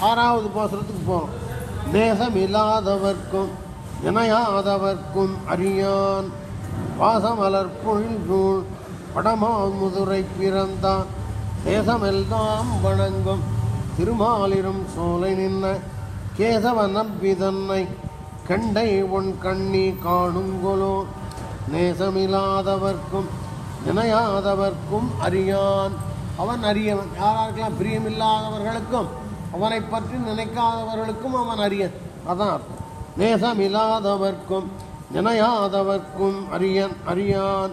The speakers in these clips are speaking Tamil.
ஆறாவது பாசுரத்துக்கு போகிறோம் நேசமில்லாதவர்க்கும் இணையாதவர்க்கும் அறியான். வாசமலர் பொழில்சூழ் படமா முதுரை பிறந்தான். தேசமெல்லாம் வணங்கும். திருமாலிரும் சோலை நின்ன. கேசவ நம்பி தன்னை கண்டை உன் கண்ணி காணும் காணுங்கொலோ நேசமில்லாதவர்க்கும் நினையாதவர்க்கும் அறியான். அவன் அறியவன். யாராருக்கெல்லாம் பிரியமில்லாதவர்களுக்கும்? அவனை பற்றி நினைக்காதவர்களுக்கும் அவன் அரியன் அதான் அர்த்தம். நேசமில்லாதவர்க்கும் நினையாதவர்க்கும் அரியன் அரியான்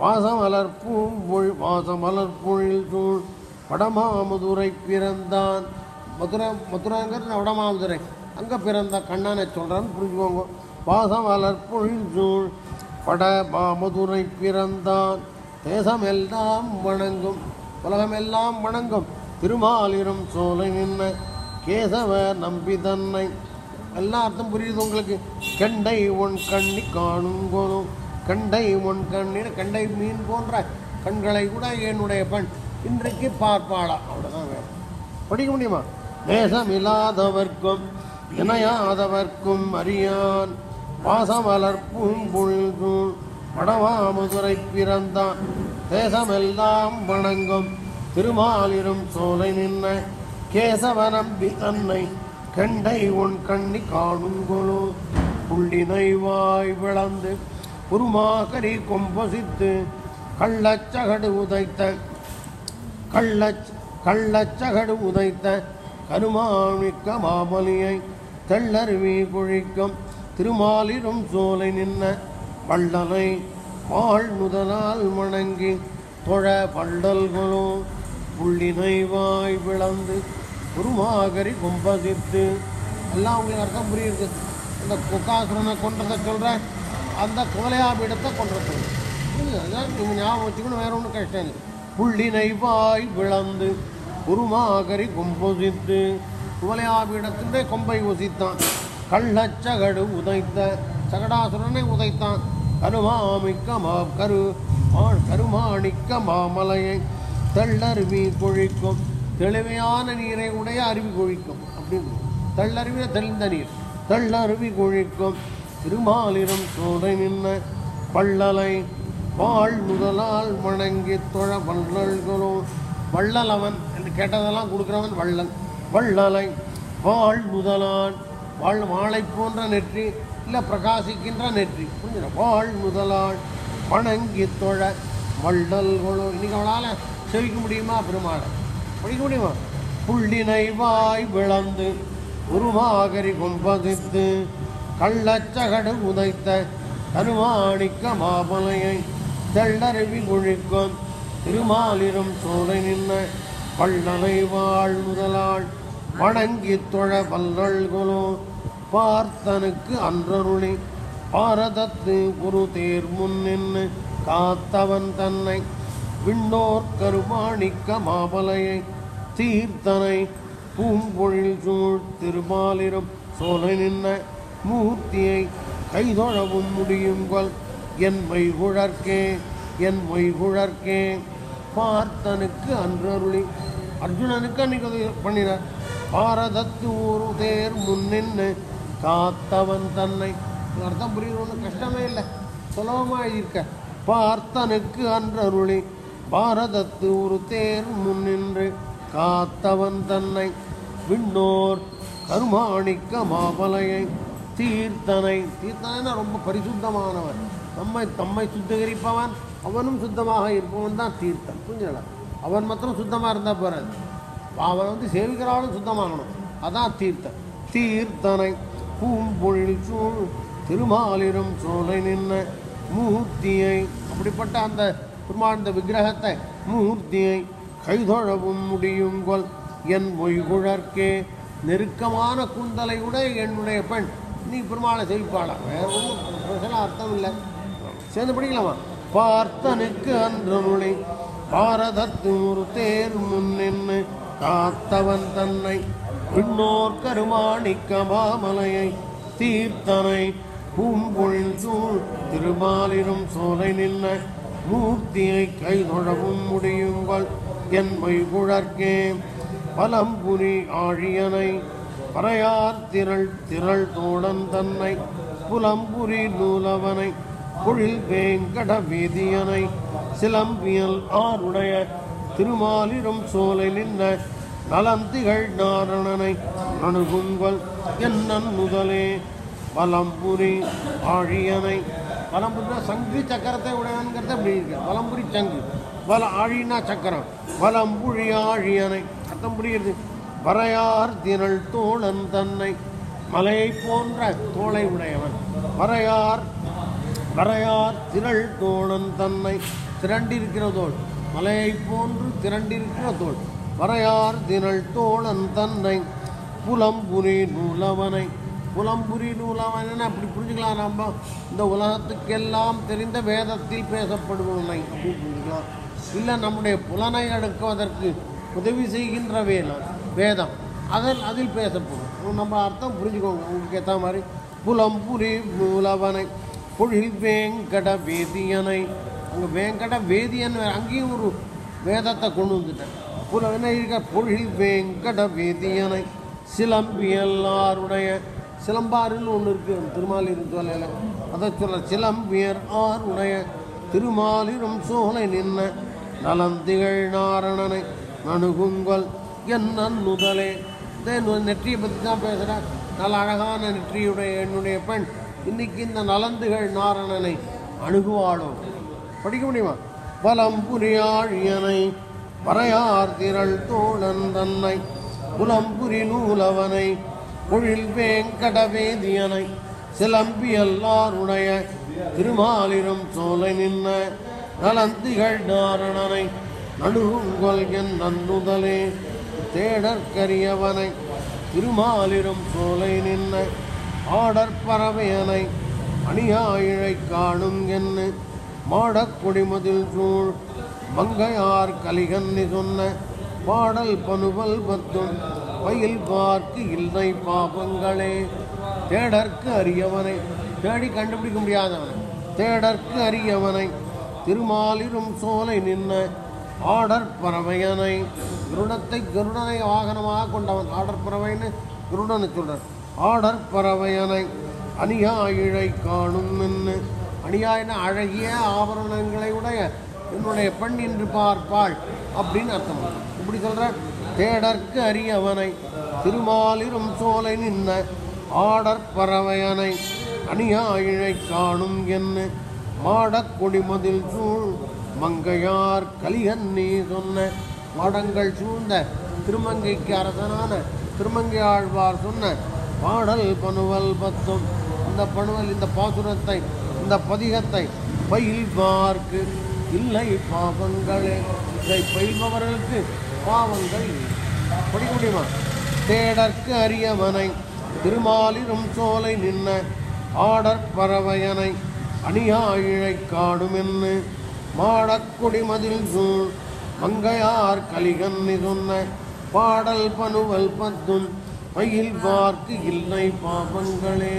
வாசமலர் பூம்பொழி சூழ் வடமாமதுரை பிறந்தான். மதுரை மதுரைங்கிறது வடமாமதுரை. அங்கே பிறந்த கண்ணனை சொல்கிறான்னு புரிஞ்சுக்கோங்க. வாசமலர்பொழில் சூழ் வட மாமதுரை பிறந்தான். தேசமெல்லாம் வணங்கும் உலகமெல்லாம் வணங்கும். திருமாலிரும் சோலை நின்ன கேசவ நம்பி தன்னை. எல்லா அர்த்தம் புரியுது உங்களுக்கு? கண்டை உன் கண்ணி காணும் போதும் கண்டை உன் கண்ணின கண்டை மீன் போன்ற கண்களை கூட என்னுடைய பெண் இன்றைக்கு பார்ப்பாளா? அவ்வளோதான் வேணும் படிக்க முடியுமா? நேசமில்லாதவர்க்கும் இணையாதவர்க்கும் அறியான். வாசமலர் பூம்பொழில் வடமாமதுரை பிறந்தான். தேசமெல்லாம் வணங்கும். திருமாலிரும் சோலை நின்ன கேசவ நம்பி தன்னை கண்டை உன் கண்ணி காணுங்கொலோ புள்ளினை வாய் விளந்து உருமாகரி கொம்பசித்து கள்ளச்சகடு உதைத்த கள்ளச் கள்ளச்சகடு உதைத்த கருமாமிக்க மாமலியை தெள்ளருவி குழிக்கும் திருமாலிரும் சோலை நின்ன வள்ளலை வாழ் முதலால் வணங்கி தொழ பள்ளல்களோ புள்ளினைவாய் விளந்து உருமாகரி கும்பசித்து எல்லாம் உங்களுக்கு அர்த்தம் புரியுது. அந்த குக்காசுரனை கொன்றதை சொல்கிறேன் அந்த கோலையாபீடத்தை கொன்றது இல்லை அதான் நீங்கள் ஞாபகம் வச்சுக்கணும் வேற ஒன்றும் கஷ்டம் இல்லை. புள்ளினைவாய் விளந்து உருமாகரி கும்பொசித்து குவலையாபீடத்திலே கொம்பை ஒசித்தான் கள்ளச்சகடு உதைத்த சகடாசுரனை உதைத்தான். கருமாமிக்க மா கரு மா- கருமாணிக்க மாமலையை தள்ளருவி கொழிக்கும். தெளிமையான நீரை உடைய அருவி கொழிக்கும். அப்படின்னு. தெள்ளருவியில் தெளிந்த நீர். தள்ளருவி கொழிக்கும். திருமாலிரம் சோதை நின்ன பள்ளலை வாழ் முதலால் வணங்கி தொழ வள்ளல்களோ. வள்ளல் அவன் என்று கேட்டதெல்லாம் கொடுக்குறவன் வள்ளல். வள்ளலை. வாழ் முதலான் வாழ் வாழை போன்ற நெற்றி இல்லை பிரகாசிக்கின்ற நெற்றி. புரிஞ்சுதா? வாழ் முதலாள் வணங்கி தொழ வள்ளல்களோ. இன்னைக்கு அவளால் செவிக்க முடியுமா பெருமாளை? படிக்க முடியுமா? புள்ளினை வாய் விளந்து உருமாகரி கும்பதித்து கள்ளச்சகடு உதைத்த தருமாணிக்க மாமலையை தெள்ளருவி குழிக்கும் திருமாலிரும் சோலை நின்ன பள்ளனை வாழ் முதலாள் வணங்கி தொழ வல்லல்களோ பார்த்தனுக்கு அன்றருளி பாரதத்து குரு தேர் முன் நின்று காத்தவன் தன்னை விண்ணோர் கருமாணிக்க மாமலையை தீர்த்தனை பூம்பொழில் சூழ் திருமாலிரும் சோலை நின்ன மூர்த்தியை கைதொழவும் முடியுங்கள் என் மைகுழற்கே என் மைகுழற்கே பார்த்தனுக்கு அன்றருளி. அர்ஜுனனுக்கு அன்னைக்கு அது பண்ணினார் பாரதத்து ஒரு தேர் முன்னின்னு காத்தவன் தன்னை. அர்த்தம் புரியுது ஒன்றும் கஷ்டமே இல்லை. சுலபமாக இருக்க. பார்த்தனுக்கு அன்றருளி. பாரதத்து ஒரு தேர் முன்னின்று காத்தவன் தன்னை விண்ணோர் கருமாணிக்க மாபலையை தீர்த்தனை. தீர்த்தனைன்னா ரொம்ப பரிசுத்தமானவன். நம்மை தம்மை சுத்திகரிப்பவன் அவனும் சுத்தமாக இருப்பவன் தான் தீர்த்தன். புரிஞ்சல அவன் மாத்திரம் சுத்தமாக இருந்தால் போகிறது அவன் வந்து சேவிக்கிறவனும் சுத்தமாகணும். அதான் தீர்த்தன். தீர்த்தனை பூம்பொழில் சூழ் திருமாலிரும் சோலை நின்ன மூர்த்தியை. அப்படிப்பட்ட அந்த பெருமான் இந்த விக்கிரகத்தை மூர்த்தியை கைதொழவும் முடியுங்கள் என் மொய்குழற்கே நெருக்கமான கூந்தலை உடைய என்னுடைய பெண். நீ பெருமாளை செழிப்பாளா வேற ஒன்றும் அர்த்தம் இல்லை. சேர்ந்து படிக்கலாமா? பார்த்தனுக்கு அன்றருளை பாரதத்து ஒரு தேர் முன்னின்னு காத்தவன் தன்னை. பின்னோர் கருமாணிக்க மாமலையை தீர்த்தனை. பூம்பொழில் சூழ் திருமாலிரும் சோலை நின்ன மூர்த்தியை கை கைதொழவும் முடியுங்கள். என் மைகுழற்கே பலம்புரி ஆழியனை பறையார் திரள் திரள் தோழன் தன்னை புலம்புரி நூலவனை குழில் வேங்கட வேதியனை சிலம்பியல் ஆருடைய திருமாலிரும் சோலை நின்ற நலந்திகள் நாரணனை அணுகுங்கள். என்னன் முதலே பலம்புரி ஆழியனை பலம்புரினா சங்கு சக்கரத்தை உடையவன்கிறத அப்படி இருக்கு. பலம்புரி சங்கு. பல ஆழினா சக்கரம். பலம்புழி ஆழியனை அர்த்தம் புரியுது? வரையார் திரள் தோழன் தன்னை. மலையை போன்ற தோளை உடையவன். வரையார் வரையார் திரள் தோழன் தன்னை. திரண்டிருக்கிற தோல் மலையை போன்று திரண்டிருக்கிற தோல் வரையார் திரள் தோழன் தன்னை. புலம்புரி நூலவனை. புலம் நூலவன் அப்படி புரிஞ்சுக்கலாம் நம்ம. இந்த உலகத்துக்கெல்லாம் தெரிந்த வேதத்தில் பேசப்படுவனை அப்படி புரிஞ்சுக்கலாம். இல்லை நம்முடைய புலனை அடுக்குவதற்கு உதவி செய்கின்ற வேலை வேதம். அதில் அதில் பேசப்படும். நம்ம அர்த்தம் புரிஞ்சுக்கோங்க. உங்களுக்கு ஏற்ற மாதிரி. புலம்புரி மூலவனை பொழில் வேங்கட வேதியனை. அங்கே வேங்கட வேதியன் அங்கேயும் ஒரு வேதத்தை கொண்டு வந்துட்டேன் புல என்ன இருக்க? பொழில் வேங்கட வேதியனை. சிலம்பியல்லாருடைய சிலம்பாருன்னு ஒன்று இருக்குது திருமாலிரும் சோலையில் அதை சொல்ல சிலம்பியர் ஆர் உடைய திருமாலிரும் சோலை நின்ன நலந்திகள் நாரணனை நணுகுங்கல் என் நுதலே நெற்றியை பற்றி தான் பேசுகிறேன் நல்ல அழகான நெற்றியுடைய என்னுடைய பெண். இன்னைக்கு இந்த நலந்துகள் நாரணனை அணுகுவாளோ? படிக்க முடியுமா? பலம் புரியாழியனை வரையார் திரள் தோழன் தன்னை. புலம்புரி நூலவனை பொழில் வேங்கடவேதியனை சிலம்பி எல்லாருடைய திருமாலிரும் சோலை நின்ன நலந்திகள் நாரணனை நடுங்குங்கொல் என் நன்னுதலே தேடற்கரியவனை திருமாலிரும் சோலை நின்ன ஆடற் பறவையனை அணியாயிழை காணும் என்ன மாடக்கொடிமதில் சூழ் மங்கையார் கலிகன்னி சொன்ன பாடல் பனுவல் பத்தும் பயில் பார்க்கு இல்லை பாபங்களே தேடற்கு அரியவனை. தேடி கண்டுபிடிக்க முடியாதவனை. தேடற்கு அரியவனை. திருமாலிரும் சோலை நின்ன ஆடற் பறவையனை. குருடத்தை கருடனை வாகனமாக கொண்டவன். ஆடற் பறவைன்னு குருடனை சொல்றார் ஆடற் பறவையனை. அணியாயிழை காணும் என்று அணியாயின அழகிய ஆபரணங்களை உடைய என்னுடைய பெண் என்று பார்ப்பாள் அப்படின்னு அர்த்தம். இப்படி சொல்ற தேடற்கு அரியவனை திருமாலிரும் சோலை நின்ன ஆடற் பறவையனை அணியாயிழை காணும் என்ன மாடக் கொடிமதில் சூழ் மங்கையார் கலிகன்னி சொன்ன மடங்கள் சூழ்ந்த திருமங்கைக்கு அரசனான திருமங்கை ஆழ்வார் சொன்ன பாடல் பனுவல் பத்தும். இந்த பனுவல் இந்த பாசுரத்தை இந்த பதிகத்தை பயில்வார்க்கு இல்லை பாவங்களே இதை பயில்பவர்களுக்கு பாவங்கள் படிக்க முடியுமா தேடற்கு அரியவனை திருமாலிரும் சோலை நின்ன ஆடற் பறவையனை அணியாயிழை என்ன மாடக்குடி மதில் சூழ் மங்கையார் கலிகன்னி சொன்ன பாடல் பனுவல் பத்தும் மயில் பார்க்கு இல்லை பாவங்களே.